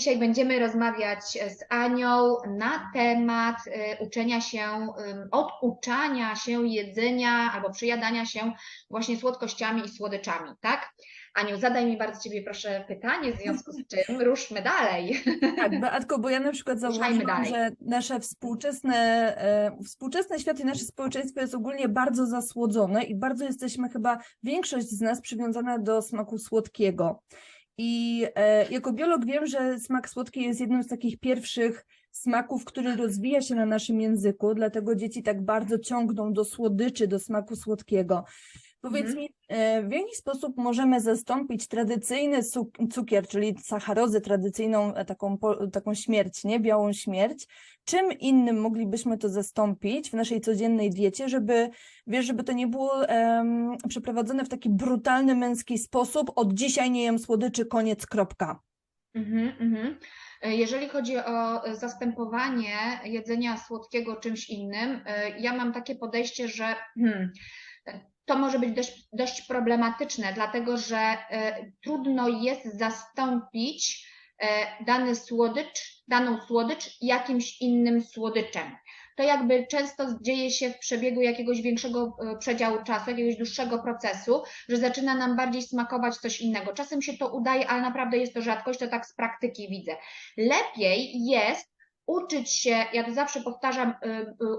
dzisiaj będziemy rozmawiać z Anią na temat y, uczenia się, oduczania się jedzenia albo przyjadania się właśnie słodkościami i słodyczami, tak? Aniu, zadaj mi bardzo Ciebie proszę pytanie, w związku z czym ruszmy dalej. Tak, Beatko, bo ja na przykład zauważyłam, że nasze współczesne, e, współczesny świat i nasze społeczeństwo jest ogólnie bardzo zasłodzone i bardzo jesteśmy chyba, większość z nas przywiązana do smaku słodkiego. I e, jako biolog wiem, że smak słodki jest jednym z takich pierwszych smaków, który rozwija się na naszym języku, dlatego dzieci tak bardzo ciągną do słodyczy, do smaku słodkiego. Powiedz Mhm. mi, e, w jaki sposób możemy zastąpić tradycyjny cuk- cukier, czyli sacharozę tradycyjną, e, taką, taką śmierć, nie? Białą śmierć. Czym innym moglibyśmy to zastąpić w naszej codziennej diecie, żeby, wiesz, żeby to nie było em, przeprowadzone w taki brutalny, męski sposób, od dzisiaj nie jem słodyczy, koniec, kropka. Mhm, mhm. Jeżeli chodzi o zastępowanie jedzenia słodkiego czymś innym, ja mam takie podejście, że hmm, to może być dość, dość problematyczne, dlatego że y, trudno jest zastąpić y, dany słodycz, daną słodycz jakimś innym słodyczem. To jakby często dzieje się w przebiegu jakiegoś większego y, przedziału czasu, jakiegoś dłuższego procesu, że zaczyna nam bardziej smakować coś innego. Czasem się to udaje, ale naprawdę jest to rzadkość, to tak z praktyki widzę. Lepiej jest uczyć się, ja to zawsze powtarzam,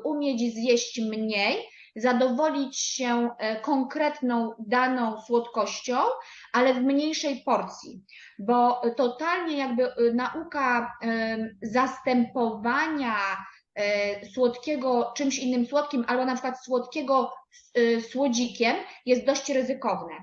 umieć zjeść mniej, zadowolić się e, konkretną daną słodkością, ale w mniejszej porcji, bo totalnie jakby y, nauka y, zastępowania e, słodkiego czymś innym słodkim, albo na przykład słodkiego słodzikiem jest dość ryzykowne.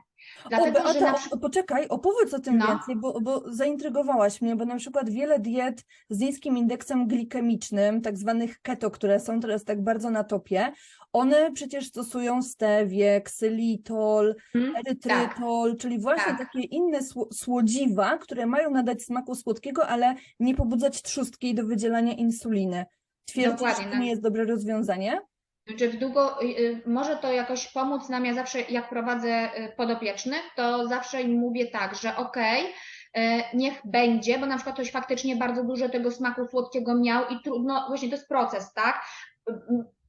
O, Dlatego, że Beata, na przykład poczekaj, opowiedz o tym No. więcej, bo, bo zaintrygowałaś mnie, bo na przykład wiele diet z niskim indeksem glikemicznym, tak zwanych keto, które są teraz tak bardzo na topie, one przecież stosują stewię, ksylitol, Mhm, erytrytol, czyli właśnie tak. takie inne sło- słodziwa, które mają nadać smaku słodkiego, ale nie pobudzać trzustki do wydzielania insuliny. Twierdzisz, że to no. nie jest dobre rozwiązanie? Znaczy w długo, y, y, może to jakoś pomóc nam, ja zawsze jak prowadzę y, podopiecznych, to zawsze im mówię tak, że okej, y, niech będzie, bo na przykład ktoś faktycznie bardzo dużo tego smaku słodkiego miał i trudno, właśnie to jest proces, tak?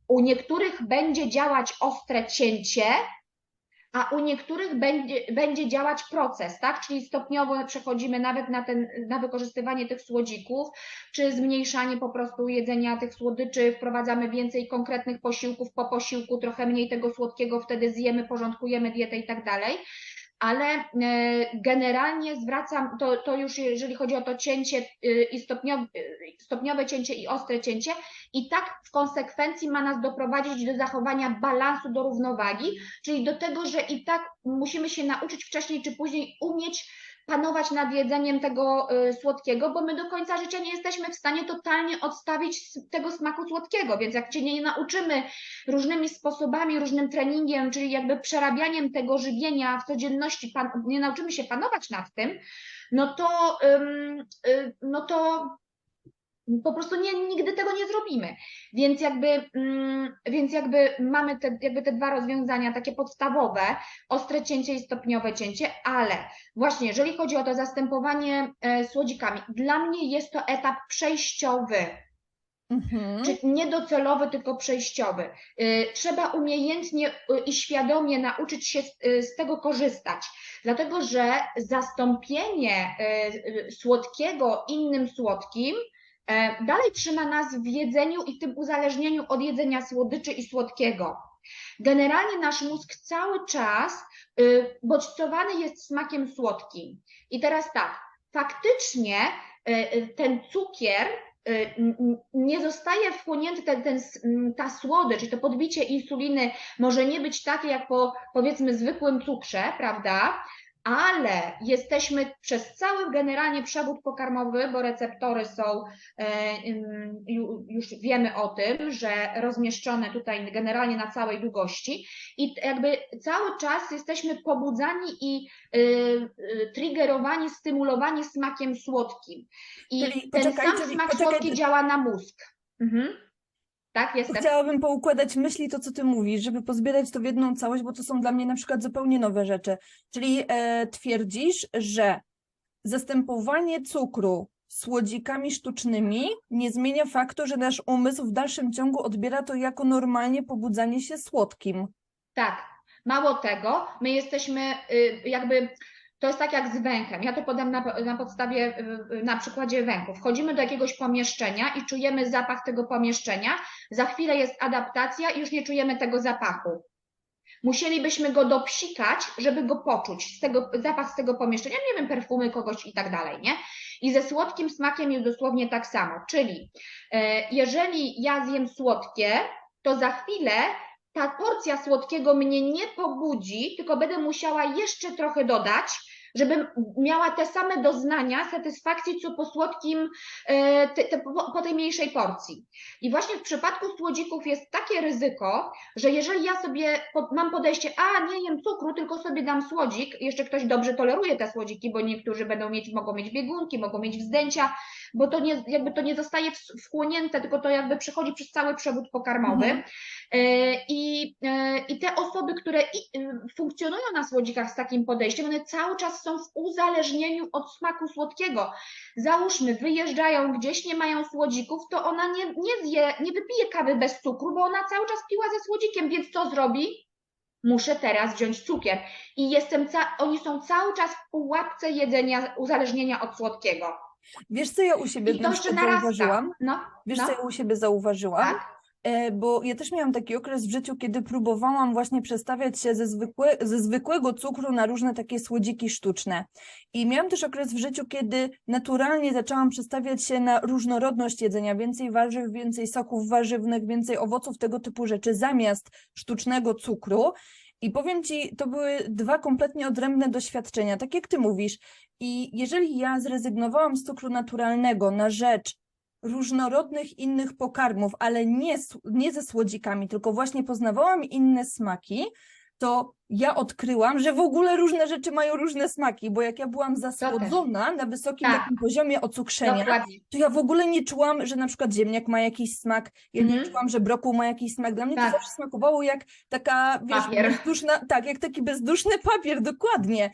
U niektórych będzie działać ostre cięcie, a u niektórych będzie, będzie działać proces, tak? Czyli stopniowo przechodzimy nawet na, ten, na wykorzystywanie tych słodzików, czy zmniejszanie po prostu jedzenia tych słodyczy, wprowadzamy więcej konkretnych posiłków po posiłku, trochę mniej tego słodkiego, wtedy zjemy, porządkujemy dietę i tak dalej. Ale e, generalnie zwracam, to, to już jeżeli chodzi o to cięcie y, i stopniowe, stopniowe cięcie i ostre cięcie, i tak w konsekwencji ma nas doprowadzić do zachowania balansu, do równowagi, czyli do tego, że i tak musimy się nauczyć wcześniej czy później umieć panować nad jedzeniem tego y, słodkiego, bo my do końca życia nie jesteśmy w stanie totalnie odstawić tego smaku słodkiego, więc jak się nie nauczymy różnymi sposobami, różnym treningiem, czyli jakby przerabianiem tego żywienia w codzienności, nie nauczymy się panować nad tym, no to, y, no to po prostu nie, nigdy tego nie zrobimy. Więc jakby, mm, więc jakby mamy te, jakby te dwa rozwiązania takie podstawowe, ostre cięcie i stopniowe cięcie, ale właśnie jeżeli chodzi o to zastępowanie e, słodzikami, dla mnie jest to etap przejściowy, Mhm. czy nie docelowy, tylko przejściowy. Y, Trzeba umiejętnie y, i świadomie nauczyć się z, y, z tego korzystać, dlatego że zastąpienie y, y, słodkiego innym słodkim e, dalej trzyma nas w jedzeniu i w tym uzależnieniu od jedzenia słodyczy i słodkiego. Generalnie nasz mózg cały czas y, bodźcowany jest smakiem słodkim. I teraz tak, faktycznie y, y, ten cukier nie zostaje wchłonięty, ten, ten, ta słodycz, czyli to podbicie insuliny może nie być takie jak po powiedzmy zwykłym cukrze, prawda? Ale jesteśmy przez cały generalnie przewód pokarmowy, bo receptory są, e, już wiemy o tym, że rozmieszczone tutaj generalnie na całej długości i jakby cały czas jesteśmy pobudzani i y, y, triggerowani, stymulowani smakiem słodkim. I Czyli ten poczekaj, sam czyli smak poczekaj, słodki działa na mózg. Mhm. Tak, jestem. Chciałabym poukładać myśli to, co ty mówisz, żeby pozbierać to w jedną całość, bo to są dla mnie na przykład zupełnie nowe rzeczy. Czyli e, twierdzisz, że zastępowanie cukru słodzikami sztucznymi, nie zmienia faktu, że nasz umysł w dalszym ciągu odbiera to jako normalnie pobudzanie się słodkim. Tak. Mało tego, my jesteśmy y, jakby. To jest tak jak z węchem. Ja to podam na, na podstawie, y, y, na przykładzie węchu. Wchodzimy do jakiegoś pomieszczenia i czujemy zapach tego pomieszczenia. Za chwilę jest adaptacja i już nie czujemy tego zapachu. Musielibyśmy go dopsikać, żeby go poczuć, z tego, zapach z tego pomieszczenia, nie wiem, perfumy kogoś i tak dalej, nie? I ze słodkim smakiem jest dosłownie tak samo. Czyli e, jeżeli ja zjem słodkie, to za chwilę ta porcja słodkiego mnie nie pobudzi, tylko będę musiała jeszcze trochę dodać, żebym miała te same doznania satysfakcji, co po słodkim, e, te, te, po, po tej mniejszej porcji. I właśnie w przypadku słodzików jest takie ryzyko, że jeżeli ja sobie pod, mam podejście, a nie jem cukru, tylko sobie dam słodzik, jeszcze ktoś dobrze toleruje te słodziki, bo niektórzy będą mieć, mogą mieć biegunki, mogą mieć wzdęcia, bo to nie, jakby to nie zostaje wchłonięte, tylko to jakby przechodzi przez cały przewód pokarmowy. Mhm. E, I, e, I te osoby, które e, funkcjonują na słodzikach z takim podejściem, one cały czas są w uzależnieniu od smaku słodkiego. Załóżmy, wyjeżdżają gdzieś, nie mają słodzików, to ona nie, nie zje, nie wypije kawy bez cukru, bo ona cały czas piła ze słodzikiem, więc co zrobi? Muszę teraz wziąć cukier. I jestem oni są cały czas w pułapce jedzenia, uzależnienia od słodkiego. Wiesz, co ja u siebie I to jeszcze narasta. zauważyłam? No, Wiesz, no. co ja u siebie zauważyłam? tak. E, Bo ja też miałam taki okres w życiu, kiedy próbowałam właśnie przestawiać się ze, ze zwykłego cukru na różne takie słodziki sztuczne. I miałam też okres w życiu, kiedy naturalnie zaczęłam przestawiać się na różnorodność jedzenia, więcej warzyw, więcej soków warzywnych, więcej owoców, tego typu rzeczy, zamiast sztucznego cukru. I powiem ci, to były dwa kompletnie odrębne doświadczenia, tak jak ty mówisz. I jeżeli ja zrezygnowałam z cukru naturalnego na rzecz różnorodnych innych pokarmów, ale nie, nie ze słodzikami, tylko właśnie poznawałam inne smaki, to ja odkryłam, że w ogóle różne rzeczy mają różne smaki, bo jak ja byłam zasłodzona na wysokim Tak. takim poziomie ocukrzenia, Dokładnie. to ja w ogóle nie czułam, że na przykład ziemniak ma jakiś smak, ja nie Mhm. czułam, że brokuł ma jakiś smak. Dla mnie Tak. to zawsze smakowało jak taka, wiesz, Papier. bezduszna, tak, jak taki bezduszny papier, dokładnie.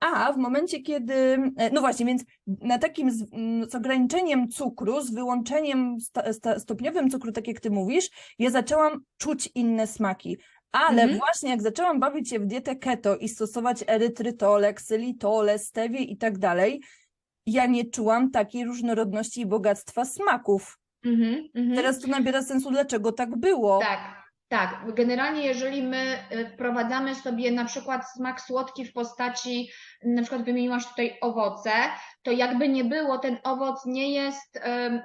A w momencie, kiedy, e, no właśnie, więc na takim z, mm, z ograniczeniem cukru, z wyłączeniem sta, sta, stopniowym cukru, tak jak ty mówisz, ja zaczęłam czuć inne smaki. Ale Mhm. właśnie jak zaczęłam bawić się w dietę keto i stosować erytrytole, ksylitole, stewię i tak dalej, ja nie czułam takiej różnorodności i bogactwa smaków. Mhm, mhm. Teraz to nabiera sensu, dlaczego tak było. Tak, tak. Generalnie, jeżeli my y, wprowadzamy sobie na przykład smak słodki w postaci, na przykład wymieniłaś tutaj owoce, to jakby nie było, ten owoc nie jest,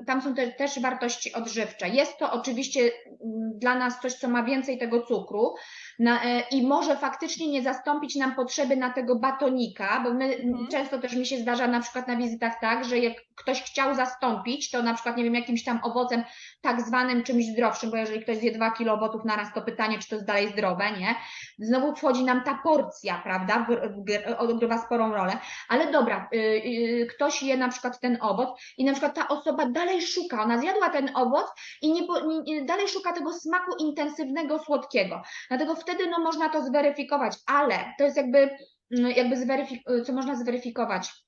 tam są te, też wartości odżywcze. Jest to oczywiście mm, dla nas coś, co ma więcej tego cukru na, e, i może faktycznie nie zastąpić nam potrzeby na tego batonika, bo my Mhm. często też mi się zdarza na przykład na wizytach tak, że jak ktoś chciał zastąpić, to na przykład, nie wiem, jakimś tam owocem tak zwanym czymś zdrowszym, bo jeżeli ktoś zje dwa kilo owoców naraz, to pytanie, czy to jest dalej zdrowe, nie? Znowu wchodzi nam ta porcja, prawda, odgrywa sporą rolę, ale dobra, y, y, ktoś je na przykład ten owoc i na przykład ta osoba dalej szuka, ona zjadła ten owoc i nie, nie, dalej szuka tego smaku intensywnego, słodkiego. Dlatego wtedy no, można to zweryfikować, ale to jest jakby, mm, jakby zweryfik- co można zweryfikować?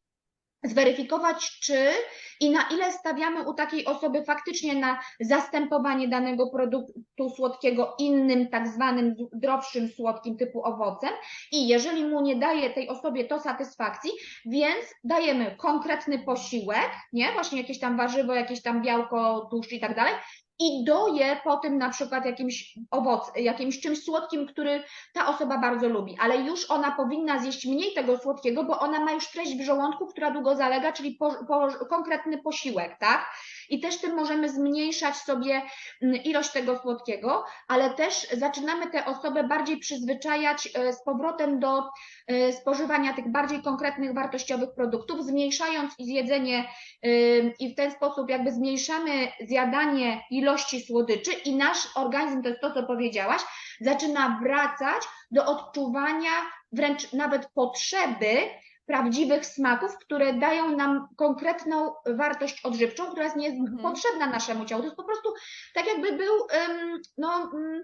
Zweryfikować, czy i na ile stawiamy u takiej osoby faktycznie na zastępowanie danego produktu słodkiego innym, tak zwanym zdrowszym słodkim typu owocem. I jeżeli mu nie daje tej osobie to satysfakcji, więc dajemy konkretny posiłek, nie? Właśnie jakieś tam warzywo, jakieś tam białko, tłuszcz i tak dalej. I doje po tym na przykład jakimś owoc, jakimś czymś słodkim, który ta osoba bardzo lubi, ale już ona powinna zjeść mniej tego słodkiego, bo ona ma już treść w żołądku, która długo zalega, czyli po, po, konkretny posiłek, tak? I też tym możemy zmniejszać sobie mm, ilość tego słodkiego, ale też zaczynamy tę osobę bardziej przyzwyczajać e, z powrotem do e, spożywania tych bardziej konkretnych, wartościowych produktów, zmniejszając i zjedzenie ym, i w ten sposób jakby zmniejszamy zjadanie ilości słodyczy i nasz organizm, to jest to, co powiedziałaś, zaczyna wracać do odczuwania wręcz nawet potrzeby prawdziwych smaków, które dają nam konkretną wartość odżywczą, która jest Mhm. potrzebna naszemu ciału. To jest po prostu tak jakby był, no, ym,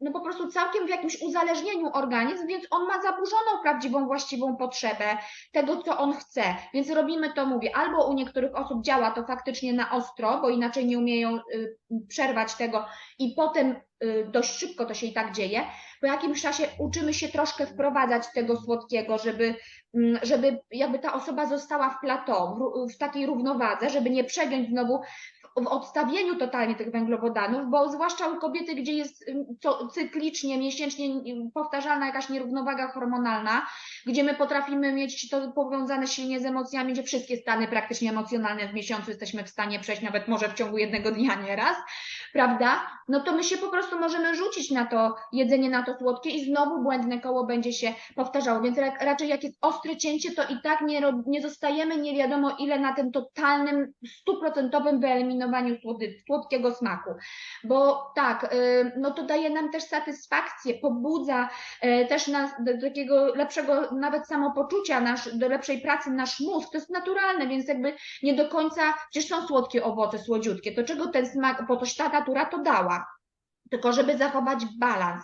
no po prostu całkiem w jakimś uzależnieniu organizm, więc on ma zaburzoną prawdziwą, właściwą potrzebę tego, co on chce. Więc robimy to, mówię, albo u niektórych osób działa to faktycznie na ostro, bo inaczej nie umieją y, przerwać tego i potem y, dość szybko to się i tak dzieje. Po jakimś czasie uczymy się troszkę wprowadzać tego słodkiego, żeby, mm, żeby jakby ta osoba została w plateau, w, takiej równowadze, żeby nie przegiąć znowu w odstawieniu totalnie tych węglowodanów, bo zwłaszcza u kobiety, gdzie jest co, cyklicznie, miesięcznie powtarzalna jakaś nierównowaga hormonalna, gdzie my potrafimy mieć to powiązane silnie z emocjami, gdzie wszystkie stany praktycznie emocjonalne w miesiącu jesteśmy w stanie przejść, nawet może w ciągu jednego dnia nieraz, prawda? No to my się po prostu możemy rzucić na to jedzenie, na to słodkie i znowu błędne koło będzie się powtarzało. Więc ra- raczej jak jest ostre cięcie, to i tak nie, nie zostajemy nie wiadomo ile na tym totalnym, stuprocentowym wyeliminowaniu słody, słodkiego smaku. Bo tak, y, no to daje nam też satysfakcję, pobudza y, też nas do takiego lepszego nawet samopoczucia, nasz, do lepszej pracy nasz mózg. To jest naturalne, więc jakby nie do końca, przecież są słodkie owoce, słodziutkie, to czego ten smak, bo toś ta natura to dała. Tylko żeby zachować balans.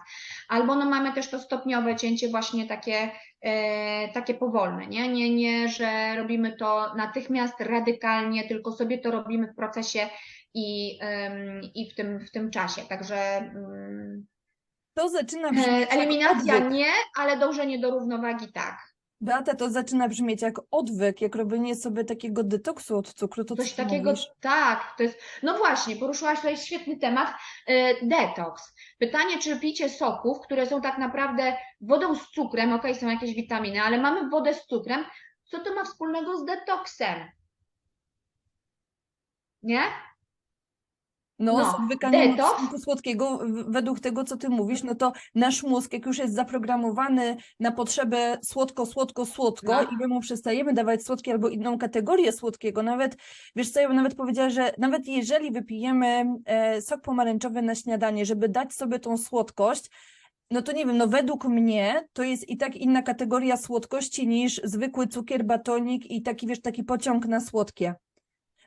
Albo no mamy też to stopniowe cięcie właśnie takie, e, takie powolne, nie? nie? Nie, że robimy to natychmiast, radykalnie, tylko sobie to robimy w procesie i, i w, tym, w tym czasie. Także mm, To zaczyna e, eliminacja nie, ale dążenie do równowagi tak. Beata, to zaczyna brzmieć jak odwyk, jak robienie sobie takiego detoksu od cukru, to co Coś ty takiego, mówisz. tak, to jest, no właśnie, poruszyłaś tutaj świetny temat, e, detoks. Pytanie, czy picie soków, które są tak naprawdę wodą z cukrem, okej, są jakieś witaminy, ale mamy wodę z cukrem, co to ma wspólnego z detoksem? Nie? No, No, smaku słodkiego, według tego, co ty mówisz, no to nasz mózg, jak już jest zaprogramowany na potrzebę słodko, słodko, słodko No. i my mu przestajemy dawać słodkie albo inną kategorię słodkiego, nawet, wiesz co, ja bym nawet powiedziała, że nawet jeżeli wypijemy e, sok pomarańczowy na śniadanie, żeby dać sobie tą słodkość, no to nie wiem, no według mnie to jest i tak inna kategoria słodkości niż zwykły cukier, batonik i taki, wiesz, taki pociąg na słodkie.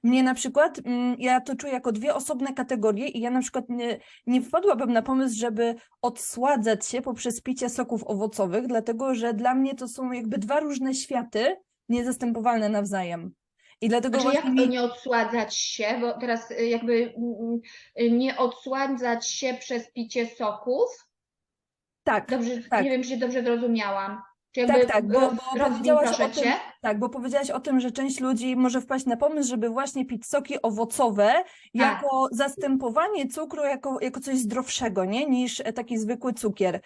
Mnie na przykład, mm, ja to czuję jako dwie osobne kategorie i ja na przykład nie, nie wpadłabym na pomysł, żeby odsładzać się poprzez picie soków owocowych, dlatego że dla mnie to są jakby dwa różne światy, niezastępowalne nawzajem. I dlatego Znaczy, jak właśnie mi... nie odsładzać się, bo teraz y, jakby mm, y, nie odsładzać się przez picie soków, Tak, dobrze, tak. nie wiem, czy dobrze zrozumiała. Czy Tak, jakby tak, bo, bo rozwij, powiedziałaś o tym, tak, bo powiedziałaś o tym, że część ludzi może wpaść na pomysł, żeby właśnie pić soki owocowe jako zastępowanie cukru, jako, jako coś zdrowszego, nie, niż e, taki zwykły cukier.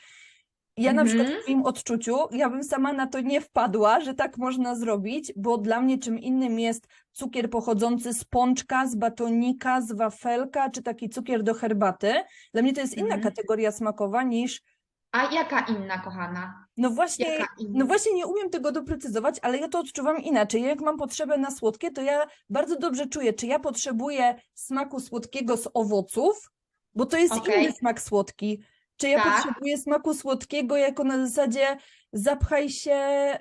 Ja na przykład Mhm. w moim odczuciu, ja bym sama na to nie wpadła, że tak można zrobić, bo dla mnie czym innym jest cukier pochodzący z pączka, z batonika, z wafelka, czy taki cukier do herbaty. Dla mnie to jest inna Mhm. kategoria smakowa niż, A jaka inna, kochana? no właśnie, Jaka inna? no właśnie nie umiem tego doprecyzować, ale ja to odczuwam inaczej. Jak mam potrzebę na słodkie, to ja bardzo dobrze czuję, czy ja potrzebuję smaku słodkiego z owoców, bo to jest Okej. inny smak słodki. Czy ja Tak. potrzebuję smaku słodkiego jako na zasadzie zapchaj się,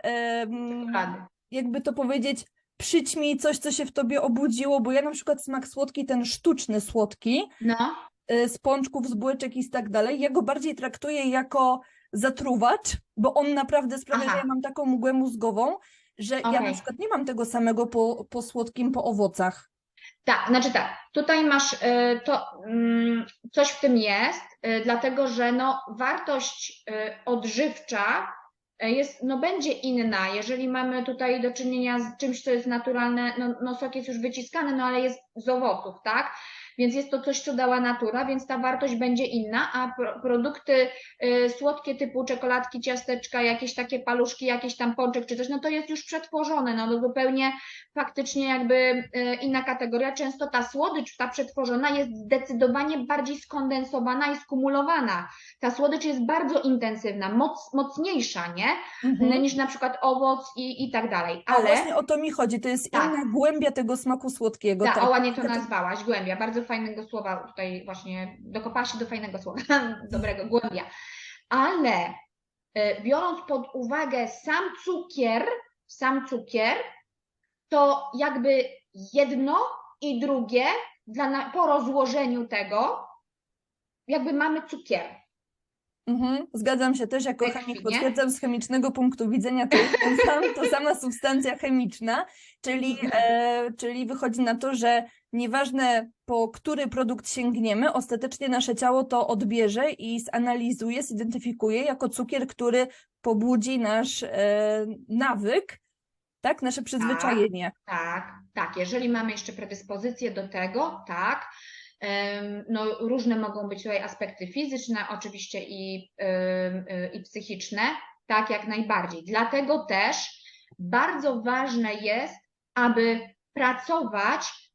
em, jakby to powiedzieć, przyćmij coś, co się w tobie obudziło, bo ja na przykład smak słodki, ten sztuczny słodki, No, z pączków, z bułeczek i tak dalej, ja go bardziej traktuję jako zatruwacz, bo on naprawdę sprawia, Aha. że ja mam taką mgłę mózgową, że ja na przykład nie mam tego samego po, po słodkim, po owocach. tak, znaczy tak, tutaj masz y, to, mm, coś w tym jest, y, dlatego że no, wartość y, odżywcza y, jest, no, będzie inna, jeżeli mamy tutaj do czynienia z czymś, co jest naturalne, no, no sok jest już wyciskany, no ale jest z owoców, tak? Więc jest to coś, co dała natura, więc ta wartość będzie inna, a pro, produkty y, słodkie typu czekoladki, ciasteczka, jakieś takie paluszki, jakiś tam pączek czy coś, no to jest już przetworzone, no to zupełnie faktycznie jakby y, inna kategoria. Często ta słodycz, ta przetworzona jest zdecydowanie bardziej skondensowana i skumulowana. Ta słodycz jest bardzo intensywna, moc, mocniejsza, nie? Mhm. Niż na przykład owoc i, i tak dalej. A Ale właśnie o to mi chodzi, to jest Tak. inna głębia tego smaku słodkiego. tak, tak. o ładnie to To- nazwałaś, głębia. Bardzo fajnego słowa tutaj właśnie dokopałaś się do fajnego słowa, dobrego, głębia. Ale y, biorąc pod uwagę sam cukier, sam cukier, to jakby jedno i drugie dla, po rozłożeniu tego, jakby mamy cukier. Mhm, zgadzam się też jako We chemik, potwierdzam z chemicznego punktu widzenia, to jest ten sam, to sama substancja chemiczna, czyli, e, czyli wychodzi na to, że nieważne po który produkt sięgniemy, ostatecznie nasze ciało to odbierze i zanalizuje, zidentyfikuje jako cukier, który pobudzi nasz e, nawyk, tak, nasze przyzwyczajenie. Tak, tak. Jeżeli mamy jeszcze predyspozycję do tego, tak. No, różne mogą być tutaj aspekty fizyczne, oczywiście i, y, i psychiczne, tak jak najbardziej. Dlatego też bardzo ważne jest, aby pracować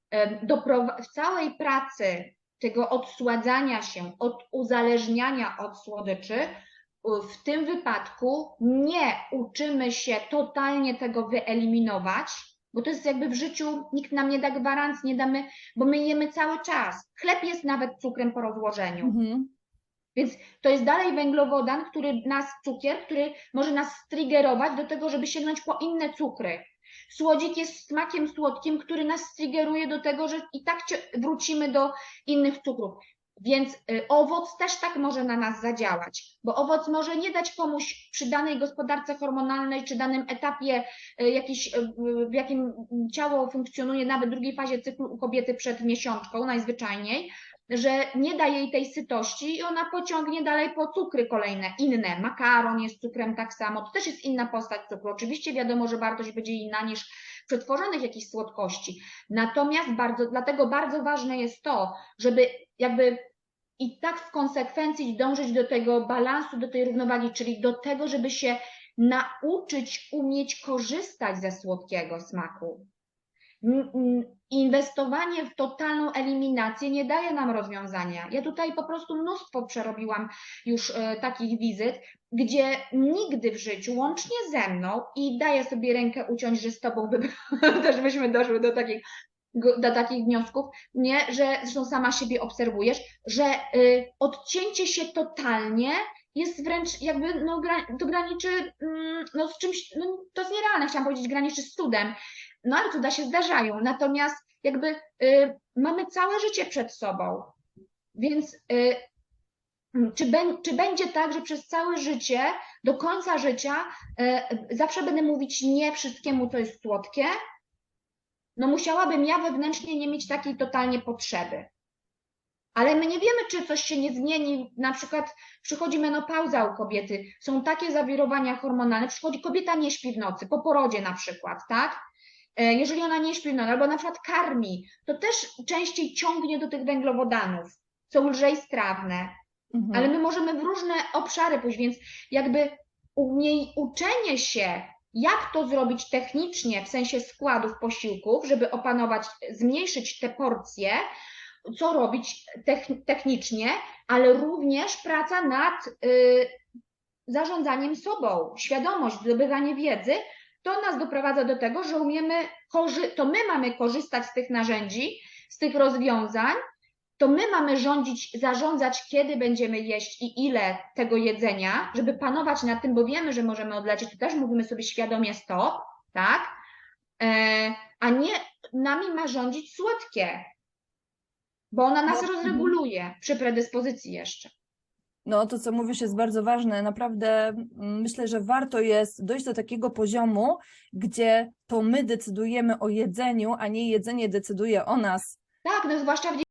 w całej pracy tego odsładzania się, od uzależniania od słodyczy, w tym wypadku nie uczymy się totalnie tego wyeliminować, bo to jest jakby w życiu, nikt nam nie da gwarancji, nie damy, bo my jemy cały czas. Chleb jest nawet cukrem po rozłożeniu. Mhm. Więc to jest dalej węglowodan, który nas, cukier, który może nas striggerować do tego, żeby sięgnąć po inne cukry. Słodzik jest smakiem słodkim, który nas striggeruje do tego, że i tak wrócimy do innych cukrów. Więc y, owoc też tak może na nas zadziałać, bo owoc może nie dać komuś przy danej gospodarce hormonalnej czy danym etapie, y, jakiś, y, w jakim ciało funkcjonuje nawet w drugiej fazie cyklu u kobiety przed miesiączką najzwyczajniej, że nie da jej tej sytości i ona pociągnie dalej po cukry kolejne, inne. Makaron jest cukrem tak samo, to też jest inna postać cukru. Oczywiście wiadomo, że wartość będzie inna niż przetworzonych jakichś słodkości. Natomiast bardzo, dlatego bardzo ważne jest to, żeby jakby i tak w konsekwencji dążyć do tego balansu, do tej równowagi, czyli do tego, żeby się nauczyć umieć korzystać ze słodkiego smaku. Inwestowanie w totalną eliminację nie daje nam rozwiązania. Ja tutaj po prostu mnóstwo przerobiłam już e, takich wizyt, gdzie nigdy w życiu, łącznie ze mną, i daję sobie rękę uciąć, że z tobą by, też byśmy doszły do takich, do takich wniosków, nie, że zresztą sama siebie obserwujesz, że y, odcięcie się totalnie jest wręcz jakby, no, gra, to graniczy mm, no, z czymś, no, to jest nierealne, chciałam powiedzieć, graniczy z cudem, no ale cuda się zdarzają, natomiast jakby y, mamy całe życie przed sobą, więc y, mm, czy, czy będzie tak, że przez całe życie, do końca życia y, zawsze będę mówić nie wszystkiemu, co jest słodkie? No musiałabym ja wewnętrznie nie mieć takiej totalnie potrzeby. Ale my nie wiemy, czy coś się nie zmieni. Na przykład przychodzi menopauza u kobiety, są takie zawirowania hormonalne, przychodzi kobieta nie śpi w nocy, po porodzie na przykład, tak? E, Jeżeli ona nie śpi w nocy, albo na przykład karmi, to też częściej ciągnie do tych węglowodanów, są lżej strawne, Mhm. ale my możemy w różne obszary pójść, więc jakby umie, uczenie się, jak to zrobić technicznie, w sensie składów posiłków, żeby opanować, zmniejszyć te porcje, co robić techn- technicznie, ale również praca nad y, zarządzaniem sobą, świadomość, zdobywanie wiedzy, to nas doprowadza do tego, że umiemy, to my mamy korzystać z tych narzędzi, z tych rozwiązań, to my mamy rządzić, zarządzać, kiedy będziemy jeść i ile tego jedzenia, żeby panować nad tym, bo wiemy, że możemy odlecieć, to też mówimy sobie świadomie stop, tak? E, a nie nami ma rządzić słodkie, bo ona nas No, rozreguluje przy predyspozycji jeszcze. No, to co mówisz jest bardzo ważne. Naprawdę mm, myślę, że warto jest dojść do takiego poziomu, gdzie to my decydujemy o jedzeniu, a nie jedzenie decyduje o nas. Tak, no zwłaszcza w